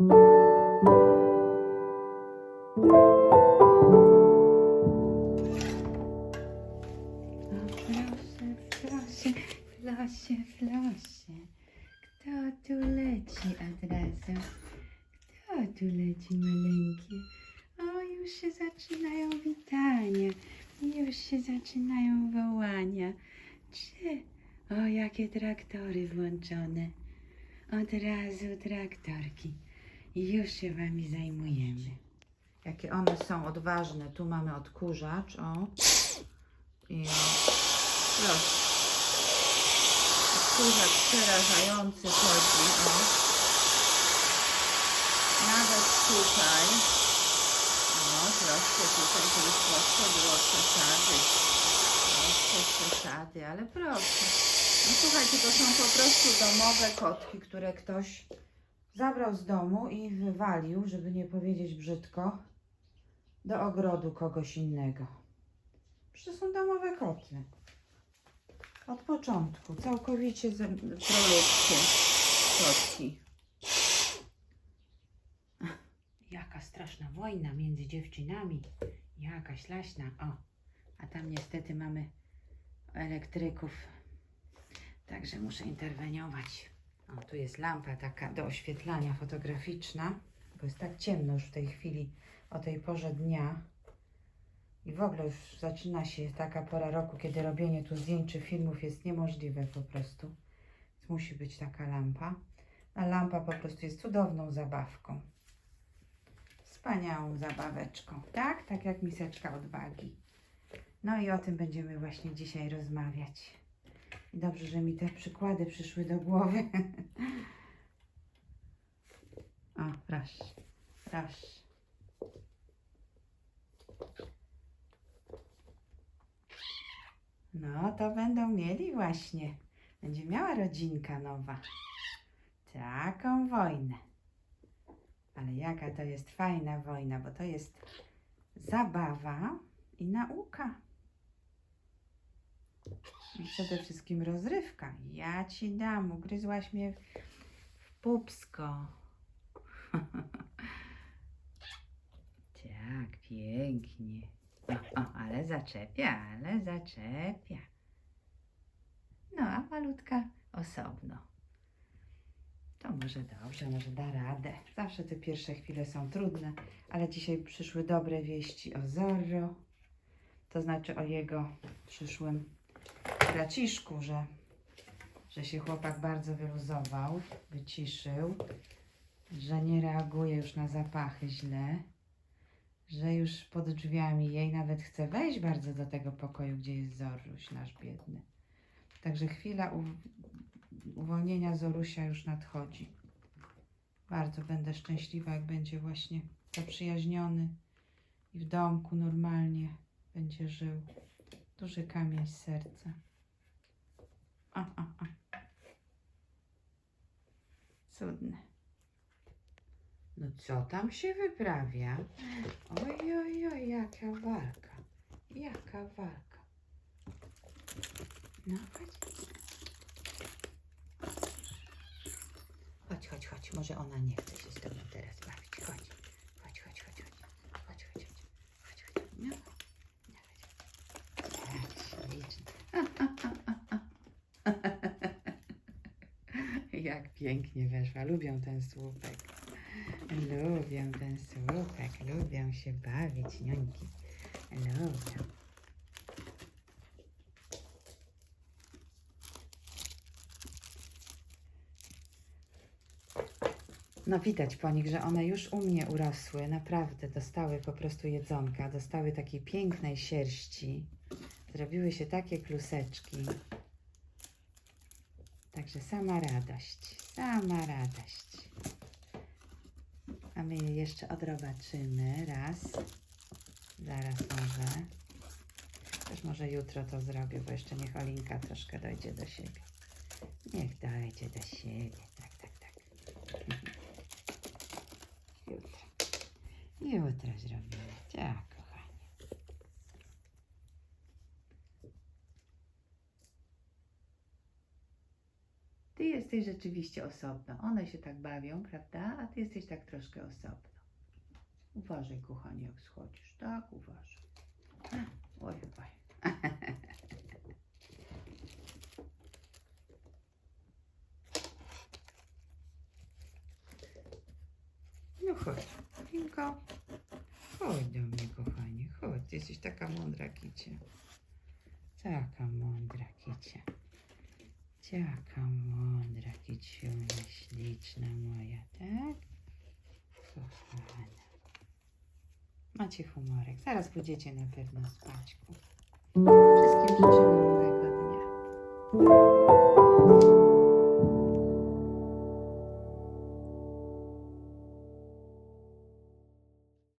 Proszę, proszę, flosie, flosie. Kto tu leci od razu? Kto tu leci maleńkie? O, już się zaczynają witania. Już się zaczynają wołania. Czy? O, jakie traktory włączone. Od razu traktorki. I już się wami zajmujemy. Jakie one są odważne. Tu mamy odkurzacz, o. I proszę. Odkurzacz przerażający chodzi, o. Nawet tutaj. O, troszkę tutaj to już troszkę było przesady. Troszkę przesady, ale proszę. No słuchajcie, to są po prostu domowe kotki, które ktoś zabrał z domu i wywalił, żeby nie powiedzieć brzydko, do ogrodu kogoś innego. Przecież są domowe koty. Od początku, całkowicie ze- proludzkie kotki. Jaka straszna wojna między dziewczynami. Jakaś laśna. O, a tam niestety mamy elektryków. Także muszę interweniować. O, tu jest lampa taka do oświetlania fotograficzna, bo jest tak ciemno już w tej chwili o tej porze dnia. I w ogóle już zaczyna się taka pora roku, kiedy robienie tu zdjęć czy filmów jest niemożliwe po prostu. Więc musi być taka lampa. A lampa po prostu jest cudowną zabawką. Wspaniałą zabaweczką, tak? Tak jak miseczka odwagi. No i o tym będziemy właśnie dzisiaj rozmawiać. Dobrze, że mi te przykłady przyszły do głowy. o, proszę, proszę. No, to będą mieli właśnie. Będzie miała rodzinka nowa. Taką wojnę. Ale jaka to jest fajna wojna, bo to jest zabawa i nauka. I przede wszystkim rozrywka. Ja ci dam, ugryzłaś mnie w pupsko. tak, pięknie. O, o, ale zaczepia, ale zaczepia. No, a malutka osobno. To może dobrze, może da radę. Zawsze te pierwsze chwile są trudne, ale dzisiaj przyszły dobre wieści o Zorro. To znaczy o jego przyszłym braciszku, że, że się chłopak bardzo wyluzował, wyciszył, że nie reaguje już na zapachy źle, że już pod drzwiami jej nawet chce wejść bardzo do tego pokoju, gdzie jest Zoruś, nasz biedny. Także chwila uwolnienia Zorusia już nadchodzi. Bardzo będę szczęśliwa, jak będzie właśnie zaprzyjaźniony i w domku normalnie będzie żył. Duży kamień serca. A, a, a. No co tam się wyprawia? Oj, oj, oj, jaka walka. Jaka walka. No chodź. Chodź, chodź, chodź. Może ona nie chce się z tobą teraz bawić. Chodź, chodź, chodź, chodź. Chodź, chodź, chodź. Chodź, chodź. No. No, chodź. Tak, ślicznie. Jak pięknie weszła. Lubią ten słupek. Lubią ten słupek. Lubią się bawić, niańki. Lubią. No widać po nich, że one już u mnie urosły, naprawdę dostały po prostu jedzonka, dostały takiej pięknej sierści, zrobiły się takie kluseczki. Także sama radość, sama radość. A my je jeszcze odrobaczymy raz, zaraz może. Też może jutro to zrobię, bo jeszcze niech Olinka troszkę dojdzie do siebie. Niech dojdzie do siebie, tak, tak, tak. Jutro. Jutro zrobimy. Tak, kochanie. Ty jesteś rzeczywiście osobno. One się tak bawią, prawda? A ty jesteś tak troszkę osobno. Uważaj, kochanie, jak schodzisz. Tak, uważaj. Oj, oj. No chodź, Pinko. Chodź do mnie, kochanie. Chodź, jesteś taka mądra kicia. Taka mądra kicia. Taka mądra kiciunia, śliczna moja, tak? Kochana. Macie humorek. Zaraz pójdziecie na pewno spać. Wszystkim życzymy.